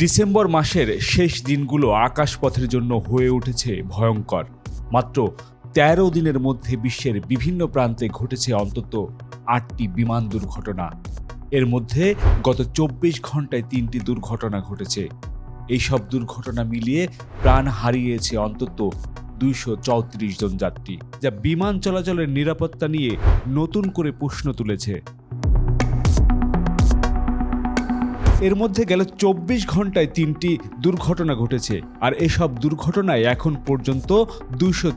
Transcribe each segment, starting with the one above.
December মাসের শেষ দিনগুলো আকাশপথের জন্য হয়ে উঠেছে ভয়ঙ্কর। মাত্র তেরো দিনের মধ্যে বিশ্বের বিভিন্ন প্রান্তে ঘটেছে অন্তত আটটি বিমান দুর্ঘটনা। এর মধ্যে গত চব্বিশ ঘন্টায় তিনটি দুর্ঘটনা ঘটেছে। এইসব দুর্ঘটনা মিলিয়ে প্রাণ হারিয়েছে অন্তত দুইশো চৌত্রিশ জন যাত্রী, যা বিমান চলাচলের নিরাপত্তা নিয়ে নতুন করে প্রশ্ন তুলেছে। এর মধ্যে গেল চব্বিশ ঘন্টায় তিনটি দুর্ঘটনা ঘটেছে। আর এসব দুর্ঘটনায় এখন পর্যন্ত দুশো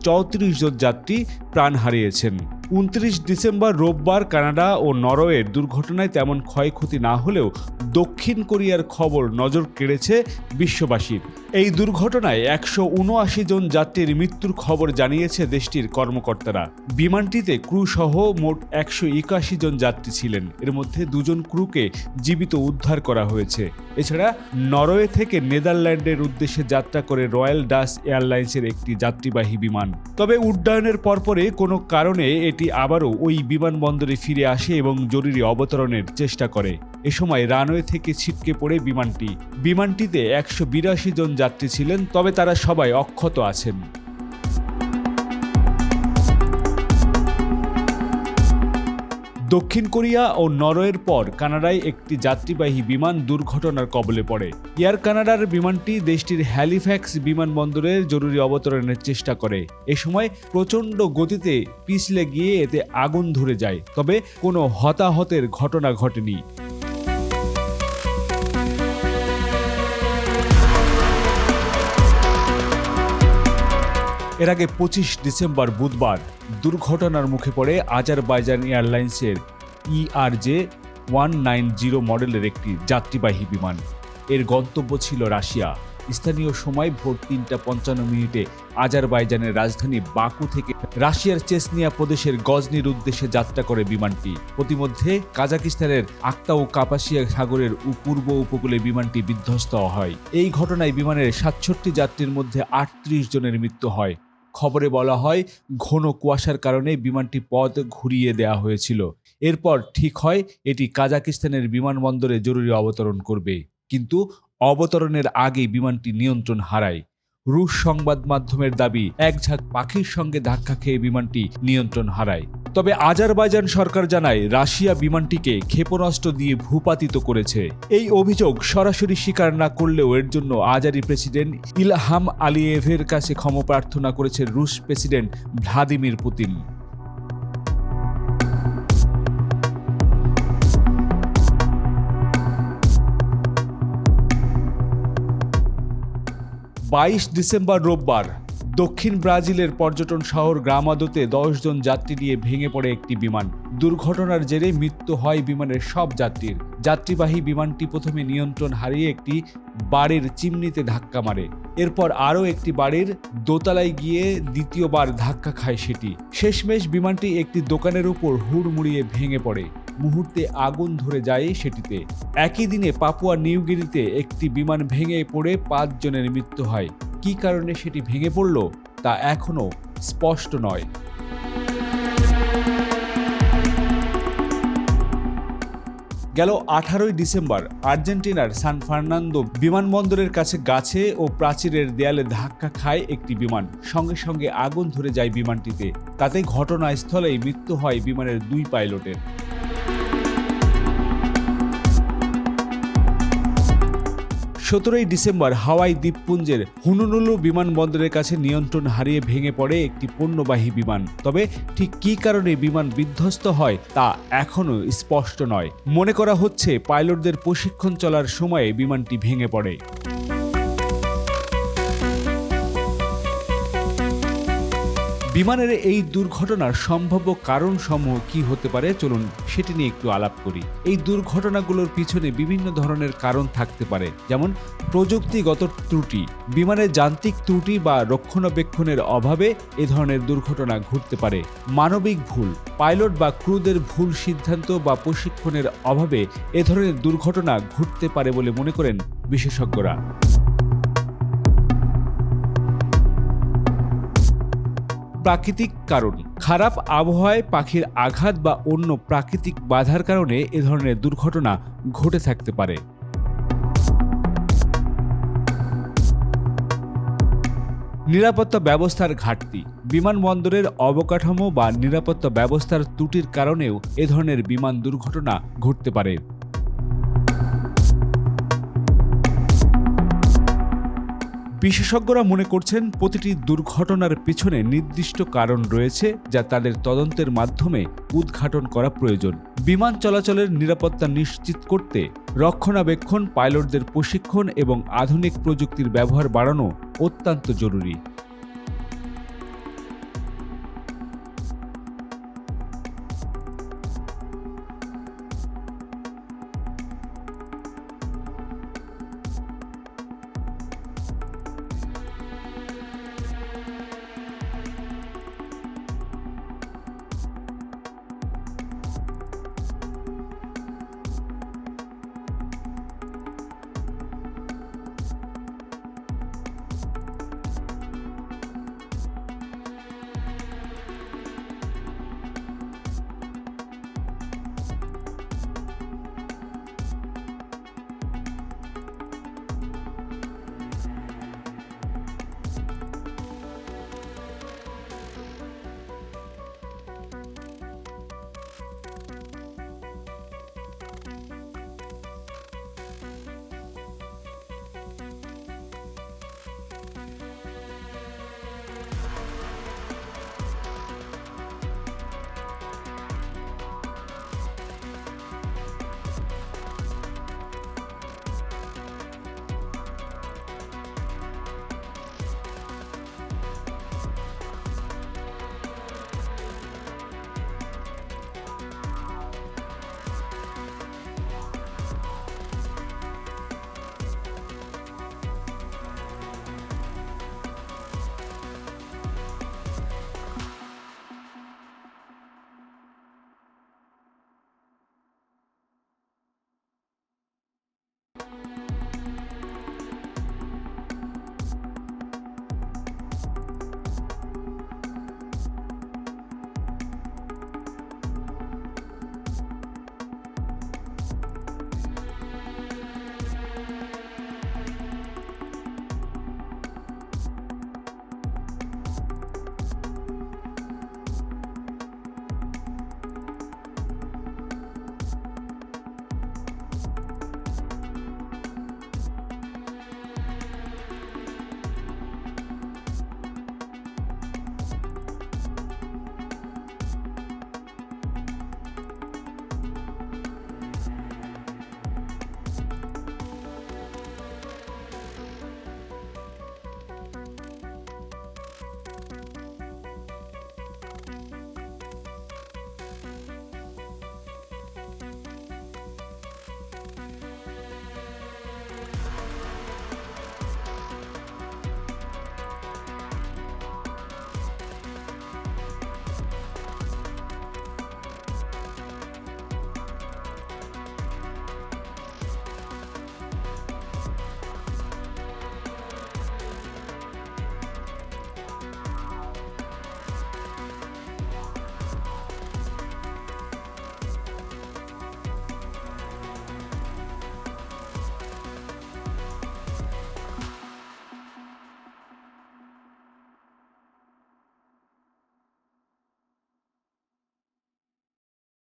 জন যাত্রী প্রাণ হারিয়েছেন। উনত্রিশ ডিসেম্বর রোববার কানাডা ও নরওয়ের দুর্ঘটনায় তেমন ক্ষয়ক্ষতি না হলেও দক্ষিণ কোরিয়ার খবর নজর কেড়েছে বিশ্ববাসীর। এই দুর্ঘটনায় একশো উনআশি জন যাত্রীর মৃত্যুর খবর জানিয়েছে দেশটির কর্মকর্তারা। বিমানটিতে ক্রু সহ মোট একশো একাশি জন যাত্রী ছিলেন। এর মধ্যে দুজন ক্রুকে জীবিত উদ্ধার করা হয়েছে। এছাড়া নরওয়ে থেকে নেদারল্যান্ডের উদ্দেশ্যে যাত্রা করে রয়্যাল ডাস এয়ারলাইন্সের একটি যাত্রীবাহী বিমান। তবে উড্ডয়নের পরপরে কোনো কারণে এটি আবারও ওই বিমানবন্দরে ফিরে আসে এবং জরুরি অবতরণের চেষ্টা করে। এ সময় রানওয়ে থেকে ছিটকে পড়ে বিমানটি। বিমানটিতে একশো বিরাশি জন যাত্রী ছিলেন, তবে তারা সবাই অক্ষত আছেন। দক্ষিণ কোরিয়া ও নরওয়ের পর কানাডায় একটি যাত্রীবাহী বিমান দুর্ঘটনার কবলে পড়ে। এয়ার কানাডার বিমানটি দেশটির হ্যালিফ্যাক্স বিমানবন্দরের জরুরি অবতরণের চেষ্টা করে। এ সময় প্রচণ্ড গতিতে পিছলে গিয়ে এতে আগুন ধরে যায়, তবে কোনো হতাহতের ঘটনা ঘটেনি। এর আগে পঁচিশ ডিসেম্বর বুধবার দুর্ঘটনার মুখে পড়ে আজারবাইজান এয়ারলাইন্সের ইআরজে ওয়ান নাইন জিরো মডেলের একটি যাত্রীবাহী বিমান। এর গন্তব্য ছিল রাশিয়া। স্থানীয় সময় ভোর তিনটা পঞ্চান্ন মিনিটে আজারবাইজানের রাজধানী বাকু থেকে রাশিয়ার চেসনিয়া প্রদেশের গজনির উদ্দেশ্যে যাত্রা করে বিমানটি। প্রতিমধ্যে কাজাকিস্তানের আক্তা ও কাপাসিয়া সাগরের পূর্ব উপকূলে বিমানটি বিধ্বস্ত হয়। এই ঘটনায় বিমানের সাতষট্টি যাত্রীর মধ্যে আটত্রিশ জনের মৃত্যু হয়। খবরে বলা হয়, ঘন কুয়াশার কারণে বিমানটি পথ ঘুরিয়ে দেওয়া হয়েছিল। এরপর ঠিক হয়, এটি কাজাকিস্তানের বিমানবন্দরে জরুরি অবতরণ করবে। কিন্তু অবতরণের আগেই বিমানটি নিয়ন্ত্রণ হারায়। রুশ সংবাদ মাধ্যমের দাবি একঝাঁক পাখির সঙ্গে ধাক্কা খেয়ে বিমানটি নিয়ন্ত্রণ হারায়। তবে আজারবাইজান সরকার জানায়, রাশিয়া বিমানটিকে ক্ষেপণাস্ত্র দিয়ে ভূপাতিত করেছে। এই অভিযোগ সরাসরি স্বীকার না করলেও এর জন্য আজারি প্রেসিডেন্ট ইলহাম আলিয়েভের কাছে ক্ষমা প্রার্থনা করেছে রুশ প্রেসিডেন্ট ভ্লাদিমির পুতিন। বাইশ ডিসেম্বর রোববার দক্ষিণ ব্রাজিলের পর্যটন শহর গ্রামাদোতে জন যাত্রী নিয়ে ভেঙে পড়ে একটি বিমান। দুর্ঘটনার জেরে মৃত্যু হয় বিমানের সব যাত্রীর। যাত্রীবাহী বিমানটি প্রথমে নিয়ন্ত্রণ হারিয়ে একটি বাড়ির চিমনিতে ধাক্কা মারে। এরপর আরও একটি বাড়ির দোতলায় গিয়ে দ্বিতীয়বার ধাক্কা খায় সেটি। শেষমেশ বিমানটি একটি দোকানের উপর হুড়মুড়িয়ে ভেঙে পড়ে। মুহূর্তে আগুন ধরে যায় সেটিতে। একই দিনে পাপুয়া নিউগিরিতে একটি বিমান ভেঙে পড়ে পাঁচজনের মৃত্যু হয়। কি কারণে সেটি ভেঙে পড়ল তা এখনও স্পষ্ট নয়। গেল আঠারোই ডিসেম্বর, আর্জেন্টিনার সান ফার্নান্দো বিমানবন্দরের কাছে গাছে ও প্রাচীরের দেয়ালে ধাক্কা খায় একটি বিমান। সঙ্গে সঙ্গে আগুন ধরে যায় বিমানটিতে। তাতে ঘটনাস্থলেই মৃত্যু হয় বিমানের দুই পাইলটের। সতেরোই ডিসেম্বর হাওয়াই দ্বীপপুঞ্জের হুনুনুলু বিমানবন্দরের কাছে নিয়ন্ত্রণ হারিয়ে ভেঙে পড়ে একটি পণ্যবাহী বিমান। তবে ঠিক কী কারণে বিমান বিধ্বস্ত হয় তা এখনও স্পষ্ট নয়। মনে করা হচ্ছে পাইলটদের প্রশিক্ষণ চলার সময়ে বিমানটি ভেঙে পড়ে। বিমানের এই দুর্ঘটনার সম্ভাব্য কারণ সমূহ কি হতে পারে? চলুন সেটি নিয়ে একটু আলাপ করি। এই দুর্ঘটনাগুলোর পিছনে বিভিন্ন ধরনের কারণ থাকতে পারে। যেমন, প্রযুক্তিগত ত্রুটি, বিমানের যান্ত্রিক ত্রুটি বা রক্ষণাবেক্ষণের অভাবে এ ধরনের দুর্ঘটনা ঘটতে পারে। মানবিক ভুল, পাইলট বা ক্রুদের ভুল সিদ্ধান্ত বা প্রশিক্ষণের অভাবে এ ধরনের দুর্ঘটনা ঘটতে পারে বলে মনে করেন বিশেষজ্ঞরা। প্রাকৃতিক কারণ। খারাপ আবহাওয়ায় পাখির আঘাত বা অন্য প্রাকৃতিক বাধার কারণে এ ধরনের দুর্ঘটনা ঘটে থাকতে পারে। নিরাপত্তা ব্যবস্থার ঘাটতি। বিমানবন্দরের অবকাঠামো বা নিরাপত্তা ব্যবস্থার ত্রুটির কারণেও এ ধরনের বিমান দুর্ঘটনা ঘটতে পারে। বিশেষজ্ঞরা মনে করছেন প্রতিটি দুর্ঘটনার পিছনে নির্দিষ্ট কারণ রয়েছে যা তাদের তদন্তের মাধ্যমে উদ্ঘাটন করা প্রয়োজন। বিমান চলাচলের নিরাপত্তা নিশ্চিত করতে রক্ষণাবেক্ষণ, পাইলটদের প্রশিক্ষণ এবং আধুনিক প্রযুক্তির ব্যবহার বাড়ানো অত্যন্ত জরুরি।